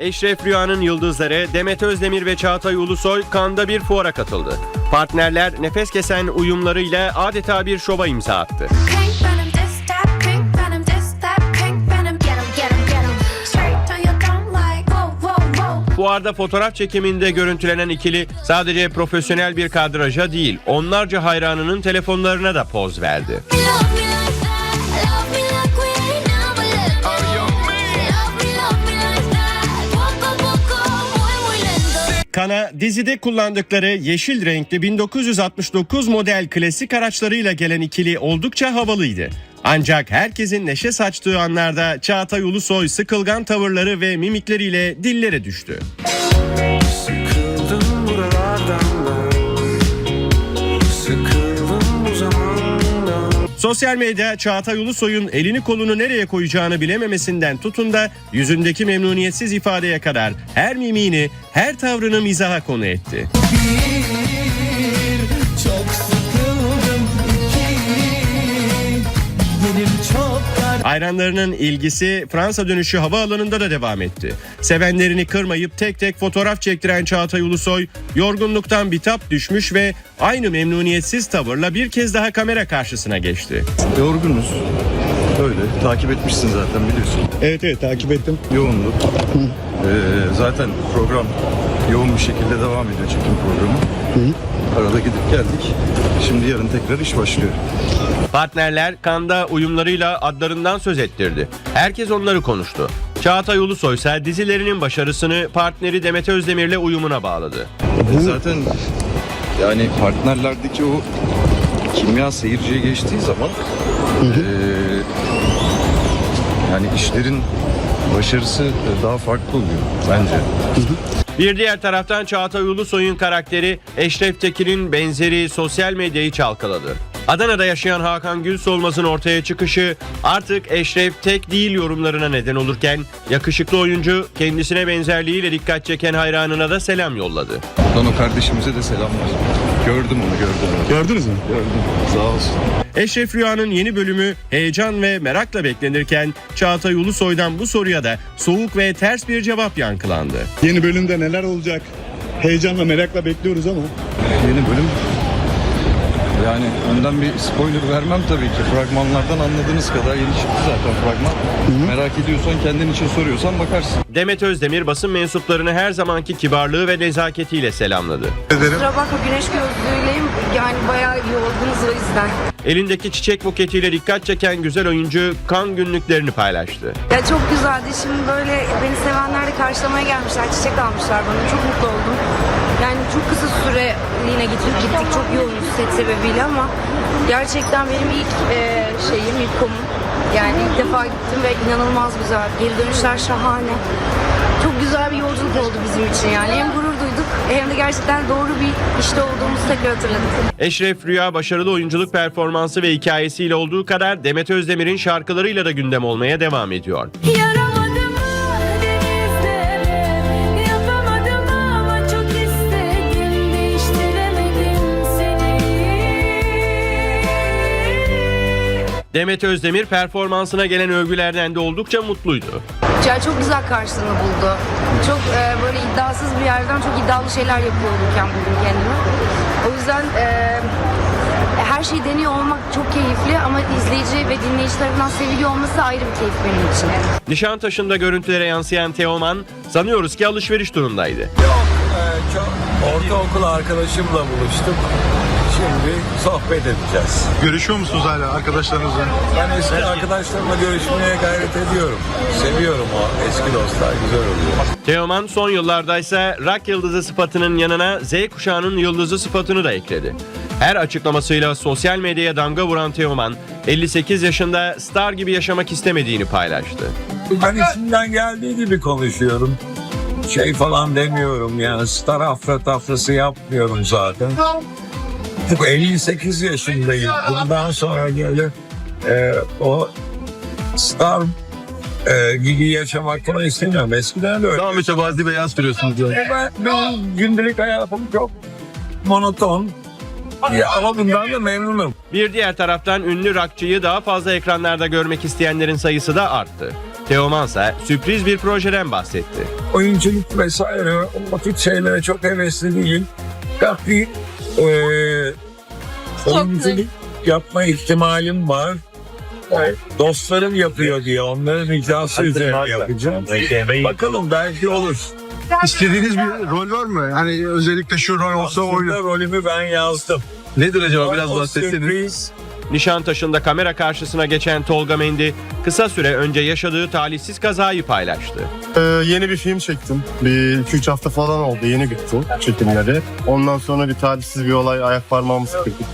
Eşref Rüya'nın yıldızları Demet Özdemir ve Çağatay Ulusoy Cannes'da bir fuara katıldı. Partnerler nefes kesen uyumlarıyla adeta bir şova imza attı. Fuarda fotoğraf çekiminde görüntülenen ikili sadece profesyonel bir kadraja değil, onlarca hayranının telefonlarına da poz verdi. Love me Kana dizide kullandıkları yeşil renkli 1969 model klasik araçlarıyla gelen ikili oldukça havalıydı. Ancak herkesin neşe saçtığı anlarda Çağatay Ulusoy sıkılgan tavırları ve mimikleriyle dillere düştü. Sosyal medya Çağatay Ulusoy'un elini kolunu nereye koyacağını bilememesinden tutun da yüzündeki memnuniyetsiz ifadeye kadar her mimiğini, her tavrını mizaha konu etti. Çok Hayranlarının ilgisi Fransa dönüşü havaalanında da devam etti. Sevenlerini kırmayıp tek tek fotoğraf çektiren Çağatay Ulusoy yorgunluktan bitap düşmüş ve aynı memnuniyetsiz tavırla bir kez daha kamera karşısına geçti. Yorgunuz. Öyle. Takip etmişsin zaten biliyorsun. Evet evet takip ettim. Yoğunluk. Ee, zaten program yoğun bir şekilde devam ediyor çekim programı. Arada gidip geldik. Şimdi yarın tekrar iş başlıyor. Partnerler Kanda uyumlarıyla adlarından söz ettirdi. Herkes onları konuştu. Çağatay Ulusoy ise dizilerinin başarısını partneri Demet Özdemir'le uyumuna bağladı. E zaten yani partnerlerdeki o kimya seyirciye geçtiği zaman ee, yani işlerin başarısı daha farklı oluyor bence. Bir diğer taraftan Çağatay Ulusoy'un karakteri Eşref Tekin'in benzeri sosyal medyayı çalkaladı. Adana'da yaşayan Hakan Gülsolmaz'ın ortaya çıkışı artık Eşref tek değil yorumlarına neden olurken yakışıklı oyuncu kendisine benzerliğiyle dikkat çeken hayranına da selam yolladı. Dono kardeşimize de selamlar. Gördüm onu gördüm. Gördünüz mü? Gördüm. Sağ olsun. Eşref Rüya'nın yeni bölümü heyecan ve merakla beklenirken Çağatay Ulusoy'dan bu soruya da soğuk ve ters bir cevap yankılandı. Yeni bölümde neler olacak? Heyecanla merakla bekliyoruz ama. Yeni bölüm yani önden bir spoiler vermem tabii ki. Fragmanlardan anladığınız kadar yeni çıktı zaten fragman. Merak ediyorsan kendin için soruyorsan bakarsın. Demet Özdemir basın mensuplarını her zamanki kibarlığı ve nezaketiyle selamladı. Kusura bakma güneş gözlüğüyleyim. Yani bayağı yorgunuz o yüzden. Elindeki çiçek buketiyle dikkat çeken güzel oyuncu kan günlüklerini paylaştı. Ya çok güzeldi. Şimdi böyle beni sevenler de karşılamaya gelmişler. Çiçek almışlar bana. Çok mutlu oldum. Yani çok kısa süreliğine gittik, gittik. Çok yoğunuz set sebebiyle ama gerçekten benim ilk e, şeyim, ilk komum. Yani ilk defa gittim ve inanılmaz güzel. Geri dönüşler şahane. Çok güzel bir yolculuk oldu bizim için yani. Hem gurur duyduk hem de gerçekten doğru bir işte olduğumuzu tekrar hatırladık. Eşref Rüya başarılı oyunculuk performansı ve hikayesiyle olduğu kadar Demet Özdemir'in şarkılarıyla da gündem olmaya devam ediyor. Yaramadım Demet Özdemir performansına gelen övgülerden de oldukça mutluydu. Ya çok güzel karşılığını buldu. Çok e, böyle iddiasız bir yerden çok iddialı şeyler yapıyor olurken buldum kendimi. O yüzden e, her şeyi deniyor olmak çok keyifli ama izleyici ve dinleyici tarafından seviliyor olması ayrı bir keyif benim için. Nişantaşı'nda görüntülere yansıyan Teoman sanıyoruz ki alışveriş durumdaydı. Yok, e, çok ortaokul arkadaşımla buluştuk. Şimdi sohbet edeceğiz. Görüşüyor musunuz hala arkadaşlarınızla? Ben eski arkadaşlarımla görüşmeye gayret ediyorum. Seviyorum o eski dostlar, güzel oluyor. Teoman son yıllarda ise rock yıldızı sıfatının yanına Z kuşağının yıldızı sıfatını da ekledi. Her açıklamasıyla sosyal medyaya damga vuran Teoman, 58 yaşında star gibi yaşamak istemediğini paylaştı. Ben içimden geldiği gibi konuşuyorum. Şey falan demiyorum yani star afra tafrası yapmıyorum zaten. Bu 58 yaşındayım. Bundan sonra gelir e, o star e, gibi yaşamak falan istemiyorum. Eskiden de öyle. Daha mütevazi beyaz sürüyorsunuz diyor. E ben, benim gündelik hayatım çok monoton. Ya, ama bundan da memnunum. Bir diğer taraftan ünlü rockçıyı daha fazla ekranlarda görmek isteyenlerin sayısı da arttı. Teoman ise sürpriz bir projeden bahsetti. oyunculuk vesaire o tip şeylere çok hevesli değil. Bir e, oyunculuk yapma ihtimalim var. Evet, Dostlarım yapıyor diye onların ricası üzerine yapacağım. Bakalım belki olur. İstediğiniz bir rol var mı? Hani özellikle şu rol olsa Aslında oynar. rolümü ben yazdım. Nedir acaba biraz O bahsetseniz. sürpriz. Nişantaşı'nda kamera karşısına geçen Tolga Mendi kısa süre önce yaşadığı talihsiz kazayı paylaştı. Ee, yeni bir film çektim. Bir 2-3 hafta falan oldu. Yeni bitti çekimleri. Ondan sonra bir talihsiz bir olay ayak parmağımı sıkırdık.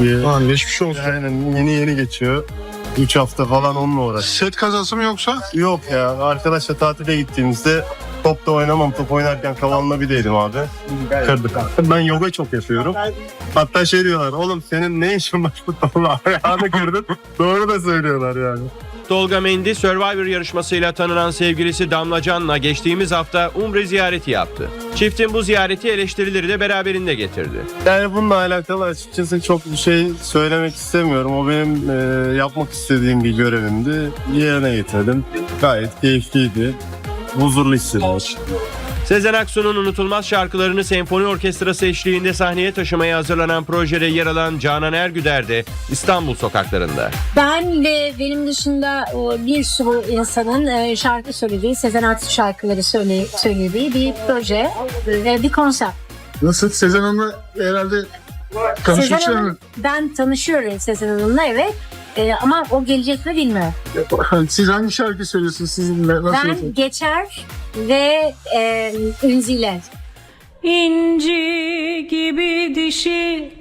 Bir, Lan geçmiş olsun. aynen yeni yeni geçiyor. 3 hafta falan onunla uğraş. Set kazası mı yoksa? Yok ya arkadaşla tatile gittiğimizde top da oynamam. Top oynarken kavanla bir değdim abi. Kırdık. Ben yoga çok yapıyorum. Hatta şey diyorlar oğlum senin ne işin var futbolla ayağını kırdın. Doğru da söylüyorlar yani. Tolga Mendi Survivor yarışmasıyla tanınan sevgilisi Damla Can'la geçtiğimiz hafta Umre ziyareti yaptı. Çiftin bu ziyareti eleştirileri de beraberinde getirdi. Yani bununla alakalı açıkçası çok bir şey söylemek istemiyorum. O benim e, yapmak istediğim bir görevimdi. Yerine getirdim. Gayet keyifliydi. Huzurlu hissediyorum. Sezen Aksu'nun unutulmaz şarkılarını senfoni orkestrası eşliğinde sahneye taşımaya hazırlanan projede yer alan Canan Ergüder de İstanbul sokaklarında. Ben ve benim dışında e, bir sürü insanın e, şarkı söylediği, Sezen Aksu şarkıları söyle, söylediği bir proje ve bir konser. Nasıl? Sezen Hanım'la herhalde Sezen mı? Hanım, ben tanışıyorum Sezen Hanım'la evet. E, ama o gelecek mi bilmiyorum. Siz hangi şarkı söylüyorsunuz? Sizinle nasıl? Ben Geçer ve e, Ünziler. İnci gibi dişi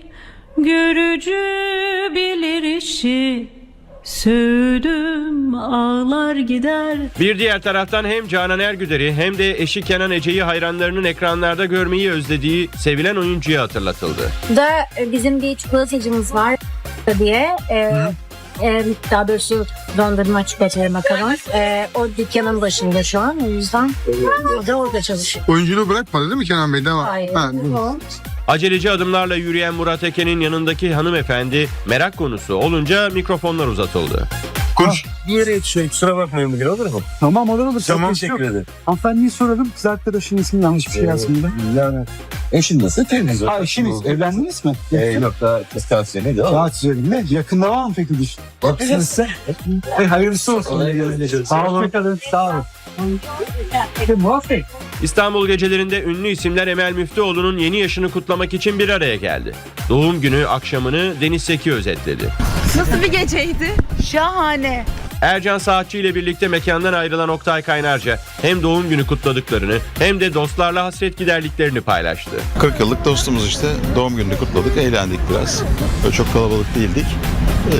görücü bilir işi Sövdüm ağlar gider Bir diğer taraftan hem Canan Ergüder'i hem de eşi Kenan Ece'yi hayranlarının ekranlarda görmeyi özlediği sevilen oyuncuya hatırlatıldı. Da e, bizim bir çikolatacımız var diye. E, e, daha doğrusu dondurma çikolataları makaron. E, o dükkanın başında şu an. O yüzden o da orada çalışıyor. Oyunculuğu bırakmadı değil mi Kenan Bey? Devam. Hayır. Ha, o. Aceleci adımlarla yürüyen Murat Eken'in yanındaki hanımefendi merak konusu olunca mikrofonlar uzatıldı. Konuş. Bir yere yetişiyor. Kusura bakmayın bugün olur mu? Tamam olur olur. Tamam teşekkür ederim. Hanımefendiyi soralım. Kız arkadaşın ismi yanlış bir şey yazmıyor. Yani eşin nasıl? Temiz. Ha eşiniz. Evlendiniz mi? Ee, yok daha kıskançlığı neydi? Daha güzel mi? Yakında var mı peki düş? Bakmışsınız sen. Hayırlısı olsun. Sağ olun. Sağ olun. E, muvaffak. İstanbul gecelerinde ünlü isimler Emel Müftüoğlu'nun yeni yaşını kutlamak için bir araya geldi. Doğum günü akşamını Deniz Seki özetledi. Nasıl bir geceydi? Şahane Ercan Saatçi ile birlikte mekandan ayrılan Oktay Kaynarca hem doğum günü kutladıklarını hem de dostlarla hasret giderdiklerini paylaştı. 40 yıllık dostumuz işte. Doğum gününü kutladık, eğlendik biraz. Böyle çok kalabalık değildik.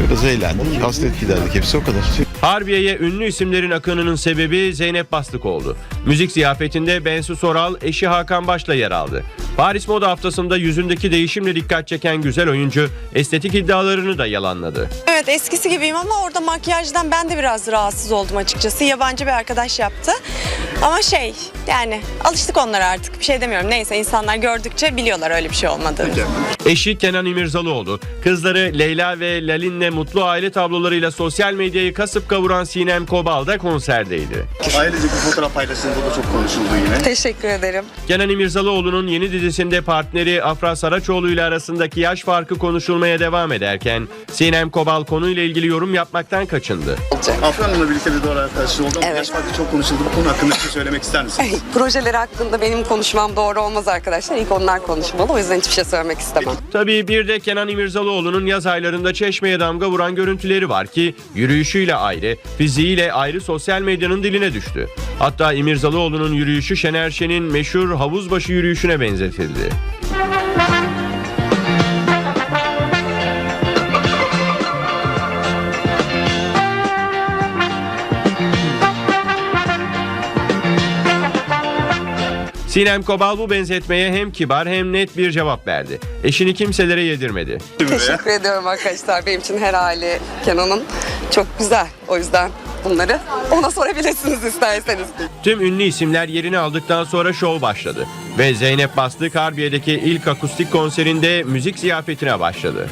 Biraz eğlendik, hasret giderdik. Hepsi o kadar. Harbiye'ye ünlü isimlerin akınının sebebi Zeynep Bastık oldu. Müzik ziyafetinde Bensu Soral eşi Hakan Baş'la yer aldı. Paris Moda Haftası'nda yüzündeki değişimle dikkat çeken güzel oyuncu estetik iddialarını da yalanladı. Evet eskisi gibiyim ama orada makyajdan ben de biraz rahatsız oldum açıkçası. Yabancı bir arkadaş yaptı. Ama şey yani alıştık onlara artık bir şey demiyorum. Neyse insanlar gördükçe biliyorlar öyle bir şey olmadığını. Eşi Kenan İmirzalıoğlu, kızları Leyla ve Lalin'le mutlu aile tablolarıyla sosyal medyayı kasıp kavuran Sinem Kobal da konserdeydi. Ailece bir fotoğraf paylaşıldı. O da çok konuşuldu yine. Teşekkür ederim. Kenan İmirzalıoğlu'nun yeni dizisinde partneri Afra Saraçoğlu ile arasındaki yaş farkı konuşulmaya devam ederken Sinem Kobal konuyla ilgili yorum yapmaktan kaçındı. Afra Hanım'la birlikte de doğru arkadaşlığı oldu ama Evet. yaş farkı çok konuşuldu. Bu konu hakkında bir şey söylemek ister misiniz? Projeleri hakkında benim konuşmam doğru olmaz arkadaşlar. İlk onlar konuşmalı. O yüzden hiçbir şey söylemek istemem. Tabii bir de Kenan İmirzalıoğlu'nun yaz aylarında çeşmeye damga vuran görüntüleri var ki yürüyüşüyle ayrı, fiziğiyle ayrı sosyal medyanın diline düştü. Hatta İmirzalıoğlu'nun yürüyüşü Şener Şen'in meşhur havuzbaşı yürüyüşüne benzetildi. Sinem Kobal bu benzetmeye hem kibar hem net bir cevap verdi. Eşini kimselere yedirmedi. Teşekkür ediyorum arkadaşlar. Benim için her hali Kenan'ın çok güzel. O yüzden bunları ona sorabilirsiniz isterseniz. Tüm ünlü isimler yerini aldıktan sonra şov başladı. Ve Zeynep Bastık Harbiye'deki ilk akustik konserinde müzik ziyafetine başladı.